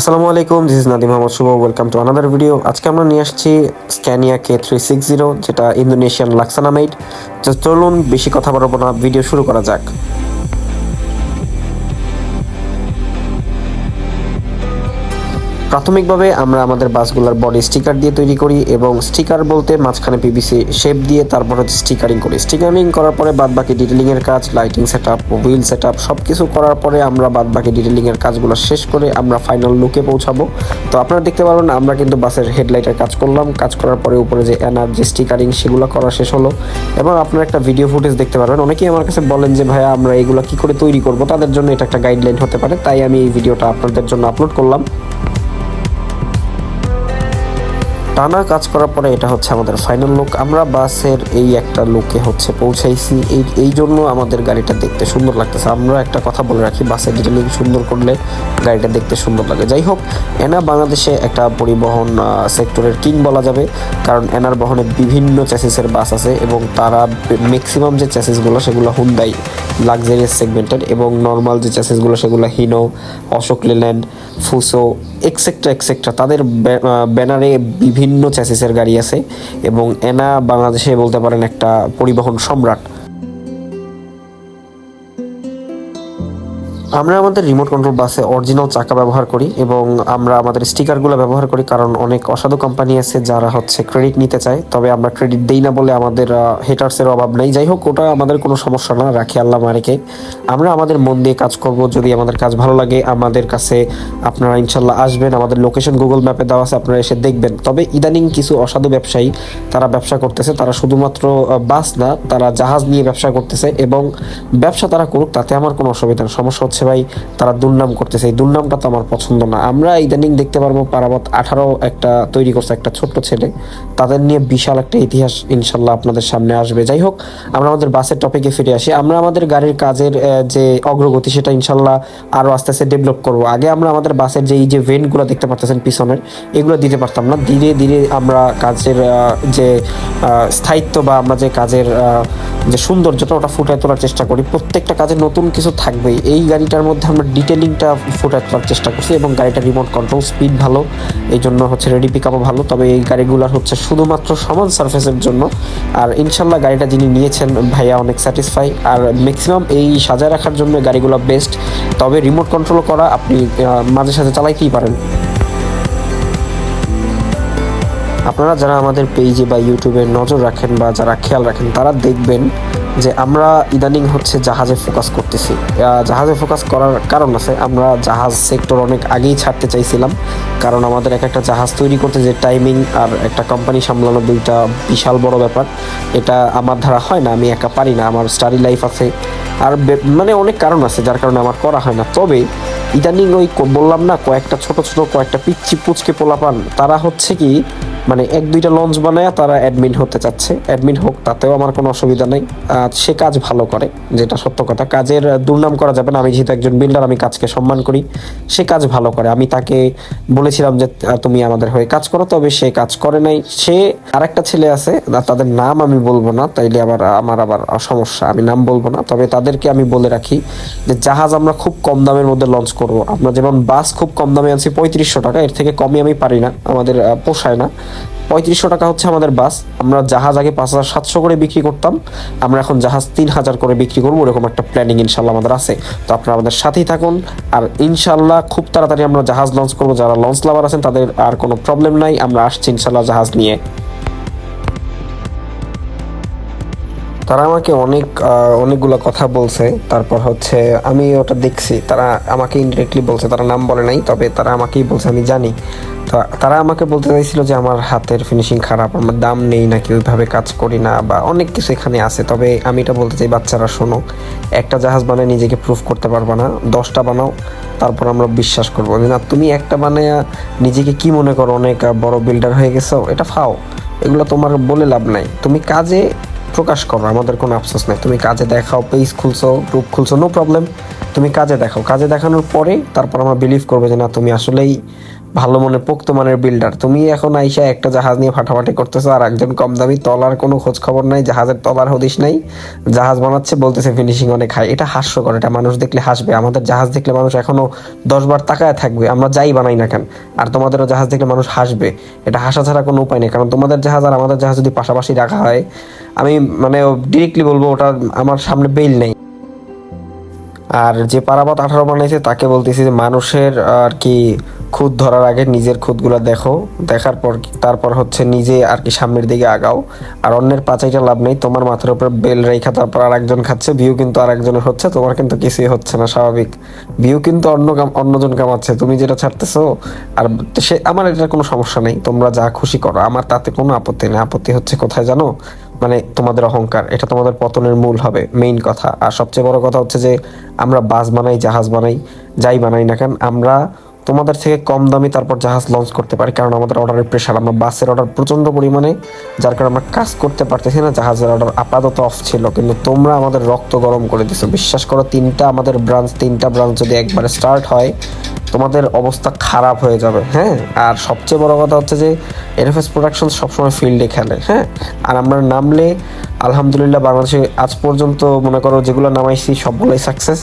আসসালামু আলাইকুম this is Nadim Mohammad Shuvo welcome to another video আজকে আমরা নিয়ে আসছি Scania K three six zero যেটা ইন্দোনেশিয়ান লাক্সানামাইড তো চলুন, বেশি কথা বলব না ভিডিও শুরু করা যাক। প্রাথমিকভাবে আমরা আমাদের বাসগুলোর বডি স্টিকার দিয়ে তৈরি করি এবং স্টিকার বলতে মাঝখানে পিভিসি শেপ দিয়ে তারপর হচ্ছে স্টিকারিং করি। স্টিকারিং করার পরে বাদ বাকি ডিটেলিংয়ের কাজ lighting set up wheel set up সব কিছু করার পরে আমরা বাদ বাকি ডিটেলিংয়ের কাজগুলো শেষ করে আমরা ফাইনাল লুকে পৌঁছাবো। তো আপনারা দেখতে পারবেন আমরা কিন্তু বাসের হেডলাইটের কাজ করলাম। কাজ করার পরে উপরে যে এনার যে স্টিকারিং সেগুলো করা শেষ হলো। এবং আপনারা একটা ভিডিও ফুটেজ দেখতে পারবেন। অনেকেই আমার কাছে বলেন যে, ভাইয়া, আমরা এগুলো কি করে তৈরি করব? তাদের জন্য এটা একটা গাইডলাইন হতে পারে। তাই আমি এই ভিডিওটা আপনাদের জন্য আপলোড করলাম। টানা কাজ করার পরে এটা হচ্ছে আমাদের ফাইনাল লুক আমরা বাসের এই একটা লুকে হচ্ছে পৌঁছাইছি। এই এই জন্য আমাদের গাড়িটা দেখতে সুন্দর লাগতেছে। আমরা একটা কথা বলে রাখি, বাসের ডিটেলিং সুন্দর করলে গাড়িটা দেখতে সুন্দর লাগে। যাই হোক, এনা বাংলাদেশে একটা পরিবহন সেক্টরের কিং বলা যাবে। কারণ এনার বহনে বিভিন্ন চ্যাসিসের বাস আছে এবং তারা ম্যাক্সিমাম যে চ্যাসিসগুলো সেগুলো হুন্দাই লাক্সারিয়াস সেগমেন্টের এবং নর্মাল যে চ্যাসিসগুলো সেগুলো Hino Ashok Leyland Fuso etcetera etcetera তাদের ব্যানারে বিভিন্ন চ্যাসিসের গাড়ি আছে এবং এনা বাংলাদেশে বলতে পারেন একটা পরিবহন সম্রাট। আমরা আমাদের রিমোট কন্ট্রোল বাসে অরিজিনাল চাকা ব্যবহার করি এবং আমরা আমাদের স্টিকারগুলো ব্যবহার করি কারণ অনেক অসাধু কোম্পানি আছে যারা হচ্ছে ক্রেডিট নিতে চায়। তবে আমরা ক্রেডিট দেই না বলে আমাদের হেটার্সের অভাব নেই। যাই হোক, ওটা আমাদের কোনো সমস্যা না, রাখি আল্লাহ মারেকে আমরা আমাদের মন দিয়ে কাজ করব, যদি আমাদের কাজ ভালো লাগে, আমাদের কাছে আপনারা ইনশাল্লাহ আসবেন। আমাদের লোকেশন গুগল ম্যাপে দেওয়া আছে, আপনারা এসে দেখবেন। তবে ইদানিং কিছু অসাধু ব্যবসায়ী, তারা ব্যবসা করতেছে। তারা শুধুমাত্র বাস না, তারা জাহাজ নিয়ে ব্যবসা করতেছে এবং ব্যবসা তারা করুক, তাতে আমার কোনো অসুবিধা সমস্যা হচ্ছে ভাই, তারা দুর্নাম করতেছে। এই দুর্নামটা তো আমার পছন্দ না। আমরা ইদানিং দেখতে পারব পারাবত আঠারো একটা তৈরি করছে একটা ছোট্ট ছেলে। তাদের নিয়ে বিশাল একটা ইতিহাস ইনশাল্লাহ আপনাদের সামনে আসবে। যাই হোক, আমরা আমাদের বাসের টপিকে ফিরে আসি। আমরা আমাদের গাড়ির কাজের যে অগ্রগতি, সেটা ইনশাল্লাহ আরও আস্তে আস্তে ডেভেলপ করব। আগে আমরা আমাদের বাসের যে, এই যে ভেন্টগুলো দেখতে পারতেছেন পিছনের, এগুলো দিতে পারতাম না। ধীরে ধীরে আমরা কাজের যে স্থায়িত্ব বা আমরা যে কাজের যে সৌন্দর্যটা, ওটা ফুটায় তোলার চেষ্টা করি। প্রত্যেকটা কাজে নতুন কিছু থাকবেই। এই গাড়িটার মধ্যে আমরা ডিটেলিংটা ফুটায় তোলার চেষ্টা করছি এবং গাড়িটা রিমোট কন্ট্রোল স্পিড ভালো, এই জন্য হচ্ছে রেডি পিক আপও ভালো। তবে এই গাড়িগুলোর হচ্ছে শুধুমাত্র সমান সার্ফেসের জন্য। আর ইনশাল্লাহ গাড়িটা যিনি নিয়েছেন, ভাইয়া অনেক স্যাটিসফাই আর ম্যাক্সিমাম এই সাজায় রাখার জন্য গাড়িগুলো বেস্ট তবে রিমোট কন্ট্রোল করা আপনি মাঝে সাঝে চালাইতেই পারেন। আপনারা যারা আমাদের পেজে বা ইউটিউবে নজর রাখেন বা যারা খেয়াল রাখেন, তারা দেখবেন যে আমরা ইদানিং হচ্ছে জাহাজে ফোকাস করতেছি। জাহাজে ফোকাস করার কারণ আছে, আমরা জাহাজ সেক্টর অনেক আগেই ছাড়তে চাইছিলাম। কারণ আমাদের এক একটা জাহাজ তৈরি করতে যে টাইমিং আর একটা কোম্পানি সামলানো দুইটা বিশাল বড় ব্যাপার। এটা আমার ধারা হয় না, আমি একা পারি না, আমার স্টাডি লাইফ আছে। আর মানে অনেক কারণ আছে, যার কারণে আমার করা হয় না। তবে ইদানিং ওই বললাম না, কয়েকটা ছোট ছোট, কয়েকটা পিচ্ছি পুচকে পোলাপান, তারা হচ্ছে কি মানে এক, দুইটা লঞ্চ বানায় তারা অ্যাডমিন হতে চাচ্ছে। অ্যাডমিন হোক, তাতেও আমার কোনো অসুবিধা নেই। সে কাজ ভালো করে, যেটা সত্য কথা। কাজের দুর্নাম করা যাবে না। আমি যেহেতু একজন বিল্ডার আমি কাজকে সম্মান করি। সে কাজ ভালো করে। আমি তাকে বলেছিলাম যে তুমি আমাদের হয়ে কাজ করো, তবে সে কাজ করে নাই। সে আরেকটা ছেলে আছে তাদের নাম আমি বলব না। তাইলে আবার, আমার আবার সমস্যা। আমি নাম বলব না। তবে তাদেরকে আমি বলে রাখি যে, জাহাজ আমরা খুব কম দামের মধ্যে লঞ্চ করব। আমরা যেমন বাস খুব কম দামে আনছি, পঁয়ত্রিশশো টাকা। এর থেকে কমই আমি পারি না। আমাদের পোষায় না। পঁয়ত্রিশশো টাকা হচ্ছে আমাদের বাস। আমরা জাহাজ আগে পাঁচ হাজার সাতশো করে বিক্রি করতাম। আমরা এখন জাহাজ তিন হাজার করে বিক্রি করব, এরকম একটা প্ল্যানিং ইনশাল্লাহ আমাদের আছে। তো আপনারা আমাদের সাথেই থাকুন। আর ইনশাল্লাহ খুব তাড়াতাড়ি আমরা জাহাজ লঞ্চ করব। যারা লঞ্চ লাভার আছেন, তাদের আর কোনো প্রবলেম নাই। আমরা আসছি ইনশাল্লাহ জাহাজ নিয়ে। তারা আমাকে অনেক অনেকগুলো কথা বলছে। তারপর হচ্ছে আমি ওটা দেখছি, তারা আমাকে ইনডিরেক্টলি বলছে, তারা নাম বলে নাই, তবে তারা আমাকেই বলছে, আমি জানি। তারা আমাকে বলতে চাইছিল যে আমার হাতের ফিনিশিং খারাপ, আমার দাম নেই নাকি ওইভাবে কাজ করি না, বা অনেক কিছু এখানে আছে, তবে আমি এটা বলতে চাই, বাচ্চারা শোনো, একটা জাহাজ বানায় নিজেকে প্রুফ করতে পারবা না, দশটা বানাও, তারপর আমরা বিশ্বাস করব। না, তুমি একটা বানায় নিজেকে কি মনে করো, অনেক বড় বিল্ডার হয়ে গেছো, এটা ফাও, এগুলো তোমার বলে লাভ নাই। তুমি কাজে প্রকাশ করো, আমাদের কোনো আফসোস নেই। তুমি কাজে দেখাও পেজ খুলছো গ্রুপ খুলছো নো প্রবলেম তুমি কাজে দেখাও। কাজে দেখানোর পরে তারপর আমরা বিলিভ করব যে না, তুমি আসলেই ভালো মনে পোক্ত মানের বিল্ডার তুমি এখন আইসা একটা জাহাজ নিয়ে ফাটাফাটি করতেছো আর একজন কম দামি তলার কোনো খোঁজ খবর নাই, জাহাজের তলার হদিস নাই, জাহাজ বানাচ্ছে, বলতেছে ফিনিশিং অনেক হাই এটা হাস্যকর, এটা মানুষ দেখলে হাসবে। আমাদের জাহাজ দেখলে মানুষ এখনও দশবার তাকায় থাকবে। আমরা যাই বানাই না কেন? আর তোমাদেরও জাহাজ দেখলে মানুষ হাসবে। এটা হাসা ছাড়া কোনো উপায় নেই। কারণ তোমাদের জাহাজ আর আমাদের জাহাজ যদি পাশাপাশি রাখা হয়, আমি মানে ডিরেক্টলি বলব ওটা আমার সামনে বেল নেই। আর যে পারাবত আঠারো বানাইছে, তাকে বলতেছি যে মানুষের আর কি খুদ ধরার আগে নিজের খুদগুলো দেখো। দেখার পর তারপর হচ্ছে নিজে আর কি সামনের দিকে আগাও। আর অন্যের পাচাইটা লাভ নেই, তোমার মাথার উপর বেল রেখা, তারপর আর একজন খাচ্ছে ভিউ কিন্তু আর একজনের হচ্ছে, তোমার কিন্তু কিছুই হচ্ছে না, স্বাভাবিক। ভিউ কিন্তু অন্য অন্যজন কামাচ্ছে, তুমি যেটা ছাড়তেছো, আর সে আমার এটা কোনো সমস্যা নেই, তোমরা যা খুশি করো, আমার তাতে কোনো আপত্তি নেই, আপত্তি হচ্ছে কোথায় জানো? মানে তোমাদের অহংকার, এটা তোমাদের পতনের মূল হবে মেইন কথা। আর সবচেয়ে বড় কথা হচ্ছে যে, আমরা বাস বানাই, জাহাজ বানাই, যাই বানাই না কেন, আমরা তোমাদের থেকে কম দামি তারপর জাহাজ লঞ্চ করতে পারি। কারণ আমাদের অর্ডারের প্রেশার আমরা বাসের অর্ডার প্রচণ্ড পরিমাণে, যার কারণে আমরা কাজ করতে পারতেছি না, জাহাজের অর্ডার আপাতত অফ ছিল। কিন্তু তোমরা আমাদের রক্ত গরম করে দিছো। বিশ্বাস করো, তিনটা আমাদের ব্রাঞ্চ তিনটা ব্রাঞ্চ যদি একবারে স্টার্ট হয় তোমাদের অবস্থা খারাপ হয়ে যাবে হ্যাঁ? আর সবচেয়ে বড় কথা হচ্ছে যে এনএফএস প্রোডাকশন সবসময় ফিল্ডে খেলে হ্যাঁ? আর আমরা নামলে, আলহামদুলিল্লাহ বাংলাদেশে আজ পর্যন্ত মনে করো যেগুলো নামাইছি, সবগুলোই সাকসেস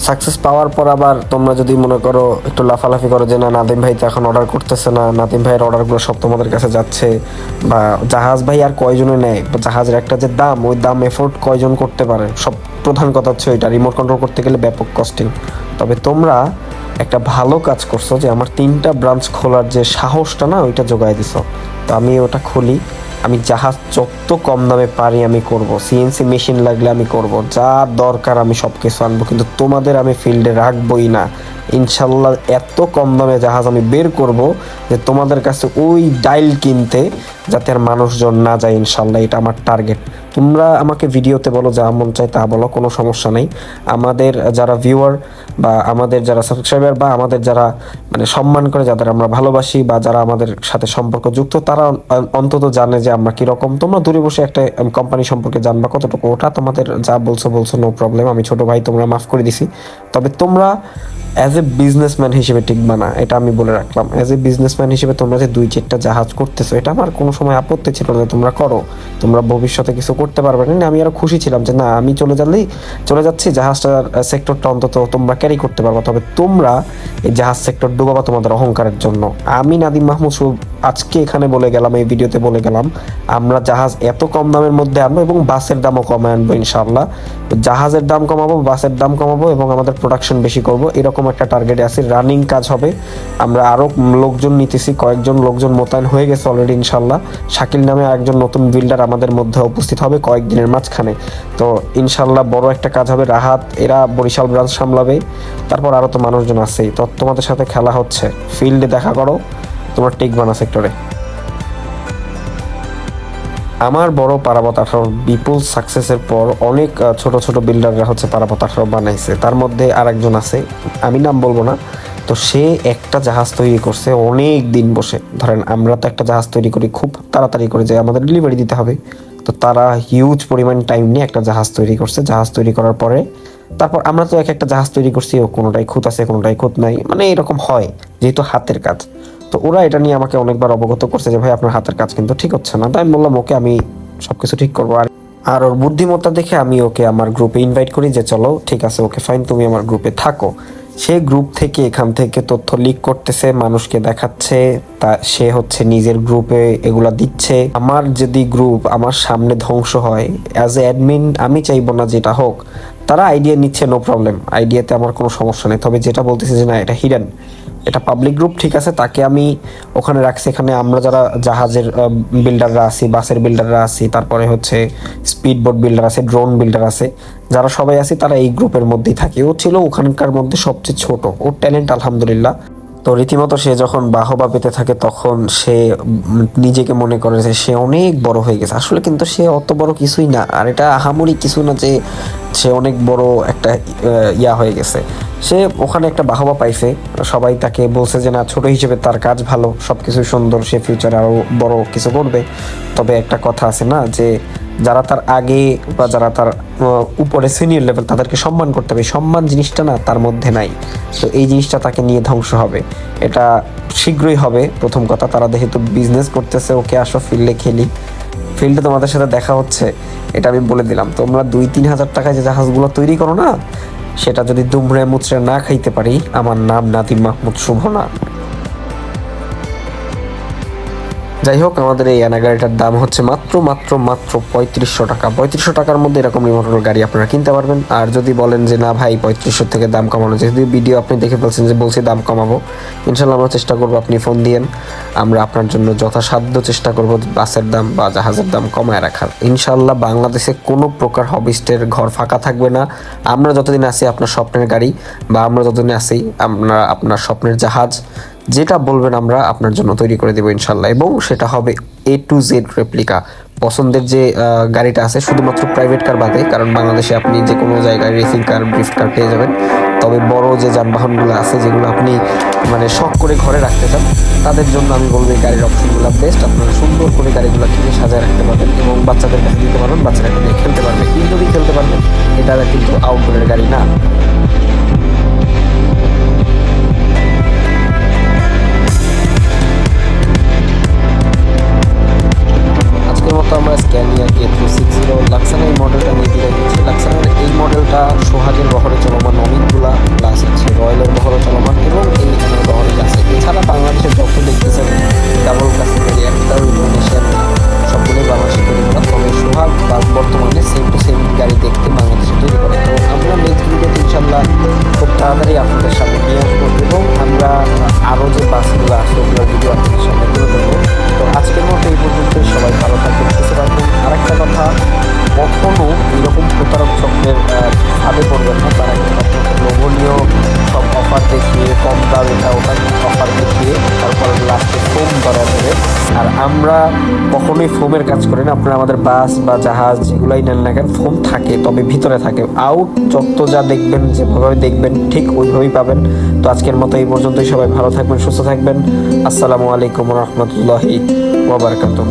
সাকসেস পাওয়ার পর আবার তোমরা যদি মনে করো একটু লাফালাফি করো যে, না, নাদিম ভাই তো এখন অর্ডার করতেছে না, নাদিম ভাইয়ের অর্ডারগুলো সব তোমাদের কাছে যাচ্ছে। বা, জাহাজ ভাই আর কয়জনে নেয়? বা, জাহাজের একটা যে দাম, ওই দাম এফোর্ড কয়জন করতে পারে? সব প্রধান কথা হচ্ছে ওইটা রিমোট কন্ট্রোল করতে গেলে ব্যাপক কস্টিং তবে তোমরা একটা ভালো কাজ করছ যে, আমার তিনটা ব্রাঞ্চ খোলার যে সাহসটা না, ওইটা জোগায় দিছো। তো আমি ওটা খুলি। আমি জাহাজ যত কম দামে পারি আমি করব। সিএনসি মেশিন লাগলে আমি করব। যা দরকার আমি সব কিছু আনব, কিন্তু তোমাদের আমি ফিল্ডে রাখবই না। ইনশাল্লাহ এত কম দামে জাহাজ আমি বের করব যে তোমাদের কাছে ওই ডাইল কিনতে যাতে আর মানুষজন না যায়, ইনশাল্লাহ, এটা আমার টার্গেট তোমরা আমাকে ভিডিওতে বলো, যা মন চায় তা বলো, কোনো সমস্যা নেই। আমাদের যারা ভিউয়ার বা আমাদের যারা সাবস্ক্রাইবার বা আমাদের যারা মানে সম্মান করে, যাদের আমরা ভালোবাসি বা যারা আমাদের সাথে সম্পর্ক যুক্ত, তারা অন্তত জানে যে আমরা কীরকম। তোমরা দূরে বসে একটা কোম্পানি সম্পর্কে জানবা, কতটুকু ওটা। তোমাদের যা বলছো বলছো নো প্রবলেম আমি ছোট ভাই, তোমরা মাফ করে দিছি। তবে তোমরা অ্যাজ এ বিজনেসম্যান হিসেবে টিকবা না, এটা আমি বলে রাখলাম। অ্যাজ এ বিজনেসম্যান হিসেবে তোমরা যে দুই চারটা জাহাজ করতেছো, এটা আমার কোনো সময় আপত্তি ছিল না তোমরা করো, তোমরা ভবিষ্যতে কিছু করতে পারবে না। আমি আরও খুশি ছিলাম যে, না, আমি চলে যালেই, চলে যাচ্ছি জাহাজটার সেক্টরটা অন্তত তোমরা ক্যারি করতে পারবে। তবে তোমরা এই জাহাজ সেক্টর ডুবাবা তোমাদের অহংকারের জন্য। আমি নাদিম মাহমুদ আজকে এখানে বলে গেলাম, এই ভিডিওতে বলে গেলাম, আমরা জাহাজ এত কম দামের মধ্যে আনব এবং বাসের দামও কমে আনব ইনশাল্লাহ জাহাজের দাম কমাবো, বাসের দাম কমাবো এবং আমাদের প্রোডাকশন বেশি করব, এরকম একটা টার্গেটে আছি। রানিং কাজ হবে। আমরা আরও লোকজন নিতেছি, কয়েকজন লোকজন মোতায়েন হয়ে গেছে অলরেডি ইনশাল্লাহ শাকিল নামে আরেকজন নতুন বিল্ডার আমাদের মধ্যে উপস্থিত হবে কয়েকদিনের মাঝখানে। তো ইনশাল্লাহ বড় একটা কাজ হবে রাহাত, এরা বরিশাল ব্রাঞ্চ সামলাবে। তারপর আরও তো মানুষজন আছেই তো তোমাদের সাথে খেলা হচ্ছে। ফিল্ডে দেখা করো। তোমার টেকবানা সেক্টরে আমার বড় পারাবত আঠারো, বিপুল সাকসেসের পর অনেক ছোট ছোট বিল্ডাররা হচ্ছে পারাবত আঠারো বানাইছে। তার মধ্যে আরেকজন আছে। আমি নাম বলব না। তো সে একটা জাহাজ তৈরি করছে, অনেক দিন বসে। ধরেন, আমরা তো একটা জাহাজ তৈরি করি, খুব তাড়াতাড়ি করে যে আমাদের ডেলিভারি দিতে হবে। তো তারা হিউজ পরিমাণ টাইম নিয়ে একটা জাহাজ তৈরি করছে। জাহাজ তৈরি করার পরে তারপর আমরা তো এক একটা জাহাজ তৈরি করছি কোনোটাই খুঁত আছে, কোনোটাই খুঁত নাই। মানে এরকম হয়, যেহেতু হাতের কাজ। তো ওরা এটা নিয়ে আমাকে অনেকবার অবগত করছে যে, ভাই, আপনার হাতের কাজ কিন্তু ঠিক হচ্ছে না। তাই আমি বললাম, ওকে, আমি সবকিছু ঠিক করব। আর আর ওর বুদ্ধিমত্তা দেখে আমি ওকে আমার গ্রুপে ইনভাইট করি যে, চলো, ঠিক আছে, ওকে ফাইন তুমি আমার গ্রুপে থাকো। সে গ্রুপ থেকে এখান থেকে তথ্য লিক করতেছে, মানুষকে দেখাচ্ছে, তা সে হচ্ছে নিজের গ্রুপে এগুলা দিচ্ছে। আমার যদি গ্রুপ আমার সামনে ধ্বংস হয় অ্যাজ এ অ্যাডমিন আমি চাইব না যেটা হোক, তারা আইডিয়া নিচ্ছে নো প্রবলেম আইডিয়াতে আমার কোনো সমস্যা নেই। তবে যেটা বলতেছে যে না, এটা হিডেন এটা পাবলিক গ্রুপ ঠিক আছে? তাকে আমি ওখানে রাখছি। এখানে আমরা যারা জাহাজের বিল্ডাররা আছি, বাসের বিল্ডাররা আছি, তারপরে হচ্ছে স্পিড বোট বিল্ডার আছে ড্রোন বিল্ডার আছে, যারা সবাই আছে, তারা এই গ্রুপের মধ্যেই থাকে। ও ছিল ওখানকার মধ্যে সবচেয়ে ছোট। ওর ট্যালেন্ট আলহামদুলিল্লাহ। তো রীতিমতো সে যখন বাহবা পেতে থাকে, তখন সে নিজেকে মনে করে যে সে অনেক বড় হয়ে গেছে। আসলে কিন্তু সে অত বড় কিছুই না, আর এটা আহামরি কিছু না যে সে অনেক বড় একটা ইয়া হয়ে গেছে। সে ওখানে একটা বাহবা পাইছে, সবাই তাকে বলছে যে, না, ছোট হিসেবে তার কাজ ভালো সব কিছু সুন্দর, সে ফিউচারে আরও বড় কিছু করবে। তবে একটা কথা আছে না যে যারা তার আগে বা যারা তার উপরে সিনিয়র লেভেল তাদেরকে সম্মান করতে হবে। সম্মান জিনিসটা না তার মধ্যে নাই। তো এই জিনিসটা তাকে নিয়ে ধ্বংস হবে। এটা শীঘ্রই হবে। প্রথম কথা, তারা যেহেতু বিজনেস করতেছে, ওকে আসো ফিল্ডে খেলি। ফিল্ডে তোমাদের সাথে দেখা হচ্ছে। এটা আমি বলে দিলাম। তোমরা দুই তিন হাজার টাকায় যে জাহাজগুলো তৈরি করো না, সেটা যদি দুমড়ে মুচড়ে না খাইতে পারি, আমার নাম নাদিম মাহমুদ শুভ না। যাই হোক, আমাদের এই অ্যানা গাড়িটার দাম হচ্ছে মাত্র মাত্র মাত্র পঁয়ত্রিশশো টাকা। পঁয়ত্রিশশো টাকার মধ্যে এরকম রিমোটর গাড়ি আপনারা কিনতে পারবেন। আর যদি বলেন যে, না ভাই, পঁয়ত্রিশশো থেকে দাম কমানো যেহেতু ভিডিও আপনি দেখে ফেলছেন যে, বলছি দাম কমাবো ইনশাল্লাহ আমরা চেষ্টা করব আপনি ফোন দিয়েন। আমরা আপনার জন্য যথাসাধ্য চেষ্টা করব বাসের দাম বা জাহাজের দাম কমায় রাখার। ইনশাল্লাহ বাংলাদেশে কোনো প্রকার হবিস্টের ঘর ফাঁকা থাকবে না। আমরা যতদিন আছি আপনার স্বপ্নের গাড়ি বা আমরা যতদিন আছি, আমরা আপনার স্বপ্নের জাহাজ। যেটা বলবেন আমরা আপনার জন্য তৈরি করে দেবো ইনশাল্লাহ। এবং সেটা হবে এ টু জেড রেপ্লিকা পছন্দের যে গাড়িটা আছে, শুধুমাত্র প্রাইভেট কার বাদে, কারণ বাংলাদেশে আপনি যে কোনো জায়গায় রেসিং কার ড্রিফট কার পেয়ে যাবেন। তবে বড় যে যানবাহনগুলো আছে, যেগুলো আপনি মানে শখ করে ঘরে রাখতে চান, তাদের জন্য আমি বলব এই গাড়ির অপশনগুলো বেস্ট আপনারা সুন্দর করে গাড়িগুলো কিনে সাজায় রাখতে পারবেন এবং বাচ্চাদের কাছে দিতে পারবেন, বাচ্চারা নিয়ে খেলতে পারবে। ইনডোরই খেলতে পারবেন এটা কিন্তু আউটডোরের গাড়ি না। কে থ্রি এই মডেলটা নিয়ে বিদায় দিচ্ছি লাক্সানের এই মডেলটা সোহাগের বহরে চলমান অনেকগুলা ক্লাস আছে রয়্যালের বহরে চলমান এবং এই এখানের বহরে আছে এছাড়া বাংলাদেশের যত দেখতেছেন ডাবল ক্লাসের গাড়ি একটাও সবগুলোই বাংলাদেশে তৈরি করা। তবে সোহাগ বা বর্তমানে সেম টু সেম গাড়ি দেখতে বাংলাদেশে তৈরি করে। তো আমরা নেক্সট ইনশাল্লাহ খুব তাড়াতাড়ি আপনাদের সামনে নিয়ে আসব এবং আমরা আরও যে বাসগুলো কখনোই ফোমের কাজ করি না, আপনারা আমাদের বাস বা জাহাজ যেগুলাই নেন না কেন, ফোম থাকে, তবে ভিতরে থাকে। আউট, যত যা দেখবেন, যেভাবে দেখবেন, ঠিক ওইভাবেই পাবেন। তো আজকের মতো এই পর্যন্তই, সবাই ভালো থাকবেন, সুস্থ থাকবেন। আসসালামু আলাইকুম রহমতুল্লাহি ওবরাকাতুহ